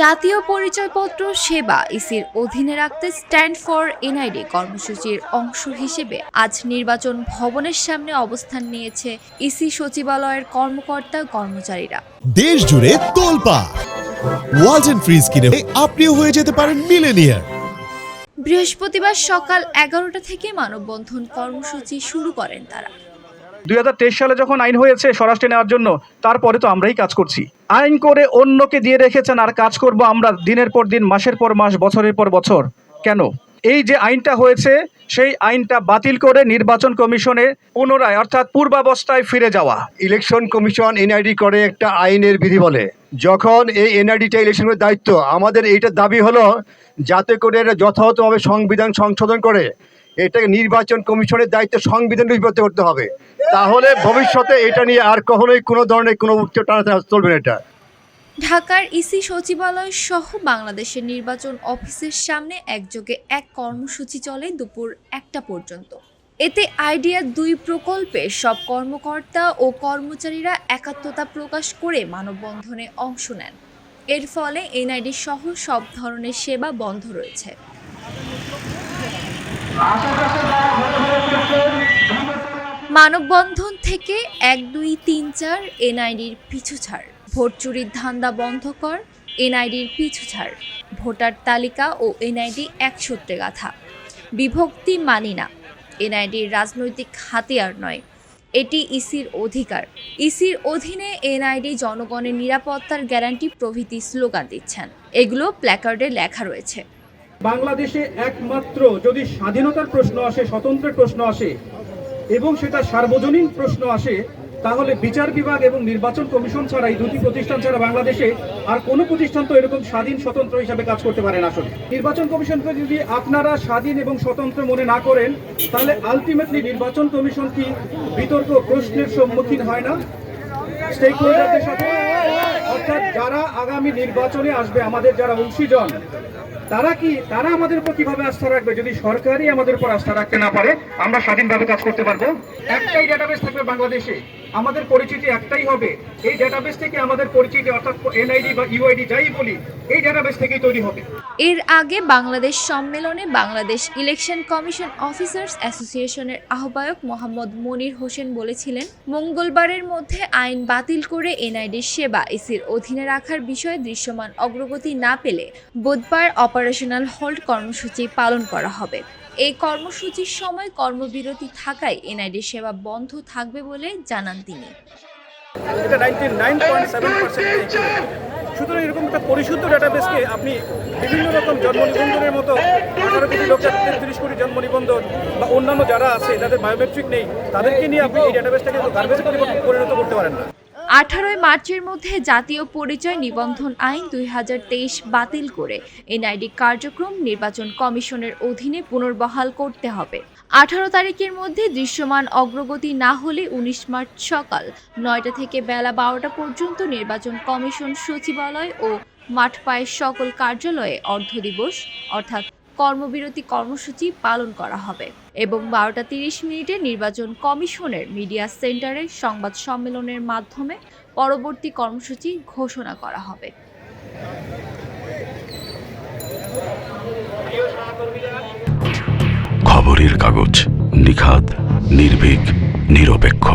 জাতীয় পরিচয়পত্র সেবা ইসির অধীনে রাখতে স্ট্যান্ড ফর এনআইডি কর্মসূচির অংশ হিসেবে আজ নির্বাচন ভবনের সামনে অবস্থান নিয়েছে ইসি সচিবালয়ের কর্মকর্তা কর্মচারীরা। দেশ জুড়ে তোলপা। ওয়ালটন ফ্রিজ কিনে আপনিও হয়ে যেতে পারেন মিলেনিয়ার। বৃহস্পতিবার সকাল এগারোটা থেকে মানববন্ধন কর্মসূচি শুরু করেন তারা। দু হাজার তেইশ সালে যখন আইন হয়েছে স্বরাষ্ট্রে নেওয়ার জন্য, তারপরে তো আমরাই কাজ করছি। আইন করে অন্যকে দিয়ে রেখেছেন আর কাজ করব আমরা দিনের পর দিন, মাসের পর মাস, বছরের পর বছর। কেন? এই যে আইনটা হয়েছে, সেই আইনটা বাতিল করে নির্বাচন কমিশনে পুনরায়, অর্থাৎ পূর্বাবস্থায় ফিরে যাওয়া। ইলেকশন কমিশন এনআইডি করে একটা আইনের বিধি বলে। যখন এই এনআইডিটা ইলেকশনের দায়িত্ব, আমাদের এইটা দাবি হলো, যাতে করে এটা যথাযথভাবে সংবিধান সংশোধন করে এটাকে নির্বাচন কমিশনের দায়িত্ব সংবিধান লিপিবদ্ধ করতে হবে। তাহলে ভবিষ্যতে এটা নিয়ে আর কখনোই কোনো ধরনের কোনো উচ্চ টানা চলবে না এটা। ঢাকার ইসি সচিবালয় সহ বাংলাদেশের নির্বাচন অফিসের সামনে একযোগে এক কর্মসূচি চলে দুপুর একটা পর্যন্ত। এতে আইডিয়া দুই প্রকল্পে সব কর্মকর্তা ও কর্মচারীরা একাত্মতা প্রকাশ করে মানববন্ধনে অংশ নেন। এর ফলে এনআইডি সহ সব ধরনের সেবা বন্ধ রয়েছে। মানববন্ধন থেকে এক, দুই, তিন, চার এনআইডির পিছু ছাড়। ভোট চুরির ধান্দা বন্ধ কর, এনআইডির পিছু ছাড়। ভোটার তালিকা ও এনআইডি এক সূত্রে গাথা। বিভক্তি মানি না। এনআইডির রাজনৈতিক হাতিয়ার নয়। এটি ইসির অধিকার। ইসির অধীনে এনআইডি জনগণের নিরাপত্তার গ্যারান্টি প্রভৃতি স্লোগান দিচ্ছেন। এগুলো প্ল্যাকার্ডে লেখা রয়েছে। বাংলাদেশে একমাত্র যদি স্বাধীনতার প্রশ্ন আসে, স্বতন্ত্রের প্রশ্ন আসে, এবং সেটা সার্বজনীন প্রশ্ন আসে, তাহলে বিচার বিভাগ এবং নির্বাচন কমিশন ছাড়া এই দুটি প্রতিষ্ঠান ছাড়া বাংলাদেশে আর কোনো প্রতিষ্ঠান তো এরকম স্বাধীন, স্বতন্ত্র হিসাবে কাজ করতে পারে না আসলে। নির্বাচন কমিশনকে যদি আপনারা স্বাধীন এবং স্বতন্ত্র মনে না করেন, তাহলে আলটিমেটলি নির্বাচন কমিশন কি বিতর্ক প্রশ্নের সম্মুখীন হয় না? স্টেক হোল্ডারদের সাথে? অর্থাৎ যারা আগামী নির্বাচনে আসবে, আমাদের যারা অংশীজন তারা কি, তারা আমাদের উপর কীভাবে আস্থা রাখবে? যদি সরকারই আমাদের উপর আস্থা রাখতে না পারে, আমরা স্বাধীনভাবে কাজ করতে পারব? একটাই ডেটাবেস থাকবে বাংলাদেশে। আমাদের পরিচিতি একটাই হবে। এই ডেটাবেস থেকে আমাদের পরিচিতি, অর্থাৎ এনআইডি বা ইউআইডি যাই বলি, এই ডেটাবেস থেকেই তৈরি হবে। এর আগে বাংলাদেশ সম্মেলনে বাংলাদেশ ইলেকশন কমিশন অফিসার্স অ্যাসোসিয়েশনের আহ্বায়ক মোহাম্মদ মনির হোসেন বলেছিলেন, মঙ্গলবারের মধ্যে আইন বাতিল করে এনআইডির সেবা ইসির অধীনে রাখার বিষয়ে দৃশ্যমান অগ্রগতি না পেলে বুধবার অপারেশনাল হোল্ড কর্মসূচি পালন করা হবে। এই কর্মসূচির সময় কর্মবিরতি থাকায় এনআইডি সেবা বন্ধ থাকবে বলে জানান তিনি। সুতরাং এরকম একটা পরিশুদ্ধ ডাটাবেসকে আপনি বিভিন্ন রকম জন্ম নিবন্ধনের মতো আঠারো কোটি লোক তেত্রিশ কোটি জন্ম নিবন্ধন বা অন্যান্য যারা আছে, যাদের বায়োমেট্রিক নেই, তাদেরকে নিয়ে আপনি এই ডাটাবেসটাকে গার্বেজে পরিণত করতে পারেন না। আঠারোই মার্চের মধ্যে জাতীয় পরিচয় নিবন্ধন আইন দুই হাজার তেইশ বাতিল করে এনআইডি কার্যক্রম নির্বাচন কমিশনের অধীনে পুনর্বহাল করতে হবে। আঠারো তারিখের মধ্যে দৃশ্যমান অগ্রগতি না হলে উনিশ মার্চ সকাল নয়টা থেকে বেলা বারোটা পর্যন্ত নির্বাচন কমিশন সচিবালয় ও মাঠপায়ের সকল কার্যালয়ে অর্ধ দিবস, অর্থাৎ কর্মবিরতি কর্মসূচি পালন করা হবে এবং বারোটা তিরিশ মিনিটে নির্বাচন কমিশনের মিডিয়া সেন্টারে সংবাদ সম্মেলনের মাধ্যমে পরবর্তী কর্মসূচি ঘোষণা করা হবে। খবরের কাগজ নিখাদ, নির্ভীক, নিরপেক্ষ।